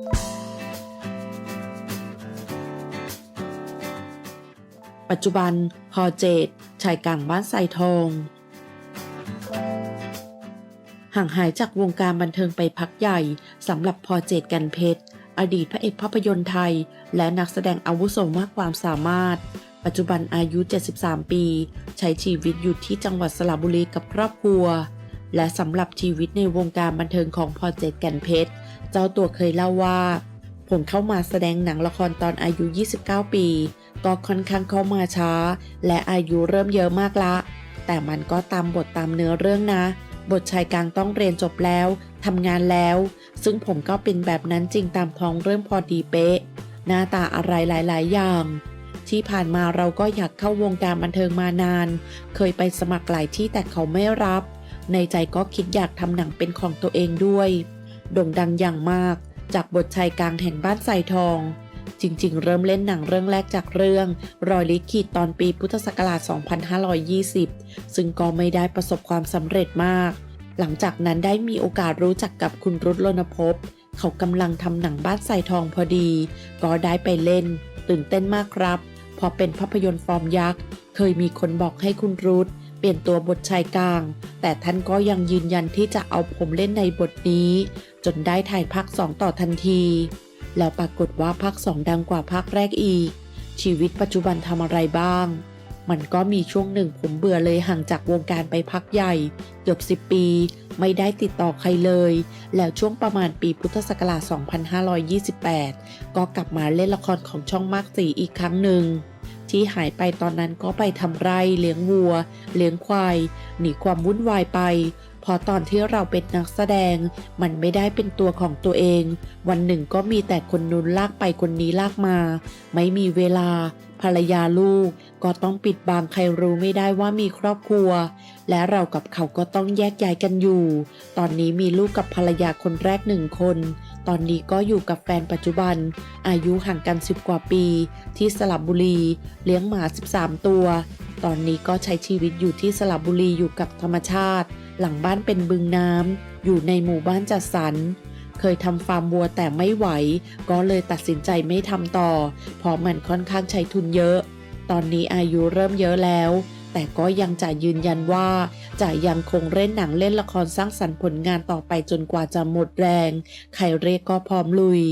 ปัจจุบันพอเจตชายกลางบ้านไซทอง ห่างหายจากวงการบันเทิงไปพักใหญ่สำหรับพอเจตกันเพชร อดีตพระเอกภาพยนตร์ไทย และนักแสดงอาวุโสมากความสามารถ ปัจจุบันอายุ 73 ปี ใช้ชีวิตอยู่ที่จังหวัดสระบุรีกับครอบครัว และสำหรับชีวิตในวงการบันเทิงของพอเจตกันเพชร เจ้าตัวเคยเล่าว่า ผมเข้ามาแสดงหนังละครตอนอายุ 29 ปี ก็ค่อนข้างเข้ามาช้า และอายุเริ่มเยอะมากละ แต่มันก็ตามบทตามเนื้อเรื่องนะ บทชายกลางต้องเรียนจบแล้วทำงานแล้ว ซึ่งผมก็เป็นแบบนั้นจริงตามท้องเรื่องพอดีเป๊ะ หน้าตาอะไรหลาย ๆ อย่างที่ผ่านมาเราก็อยากเข้าวงการบันเทิงมานาน เคยไปสมัครหลายที่แต่เขาไม่รับ ในใจก็คิดอยากทำหนังเป็นของตัวเองด้วย โด่งดังอย่างมาก จากบทชายกลางแห่งบ้านไซทอง จริงๆ เริ่มเล่นหนังเรื่องแรกจากเรื่อง รอยลิขิตตอนปีพุทธศักราช 2520 ซึ่งก็ไม่ได้ประสบความสำเร็จมาก หลังจากนั้นได้มีโอกาสรู้จักกับคุณรุตรณภพเขากำลังทำหนังบ้านไซทองพอดี ก็ได้ไปเล่น ตื่นเต้นมากครับ พอเป็นภาพยนตร์ฟอร์มยักษ์ เคยมีคนบอกให้คุณรุต เปลี่ยนตัวบทชายกลาง แต่ท่านก็ยังยืนยันที่จะเอาผมเล่นในบทนี้ จนได้ถ่ายภาคสองต่อทันที แล้วปรากฏว่าภาคสองดังกว่าภาคแรกอีก ชีวิตปัจจุบันทำอะไรบ้าง มันก็มีช่วงหนึ่งผมเบื่อเลยห่างจากวงการไปพักใหญ่ เกือบ 10 ปี ไม่ได้ติดต่อใครเลย แล้วช่วงประมาณปีพุทธศักราช 2528 ก็กลับมาเล่นละครของช่องมากสีอีกครั้งหนึ่ง ที่หายไปตอนนั้นก็ไปทำไร่เลี้ยงวัว เลี้ยงควาย หนีความวุ่นวายไปพอตอนที่เราเป็นนักแสดง มันไม่ได้เป็นตัวของตัวเอง วันหนึ่งก็มีแต่คนนู้นลากไปคนนี้ลากมา ไม่มีเวลา ภรรยาลูก ก็ต้องปิดบังใครรู้ไม่ได้ว่ามีครอบครัว และเรากับเขาก็ต้องแยกย้ายกันอยู่ ตอนนี้มีลูกกับภรรยาคนแรกหนึ่งคน ตอนนี้ก็อยู่กับแฟนปัจจุบัน อายุห่างกันสิบกว่าปี ที่สระบุรี เลี้ยงหมา 13 ตัว ตอนนี้ก็ใช้ชีวิตอยู่ที่สระบุรีอยู่กับธรรมชาติ หลังบ้านเป็นบึงน้ำอยู่ในหมู่บ้านจัดสรรเคยทำฟาร์มวัวแต่ไม่ไหว ก็เลยตัดสินใจไม่ทำต่อ เพราะมันค่อนข้างใช้ทุนเยอะ ตอนนี้อายุเริ่มเยอะแล้ว แต่ก็ยังจะยืนยันว่า จะยังคงเล่นหนังเล่นละครสร้างสรรค์ผลงานต่อไปจนกว่าจะหมดแรง ใครเรียกก็พร้อมลุย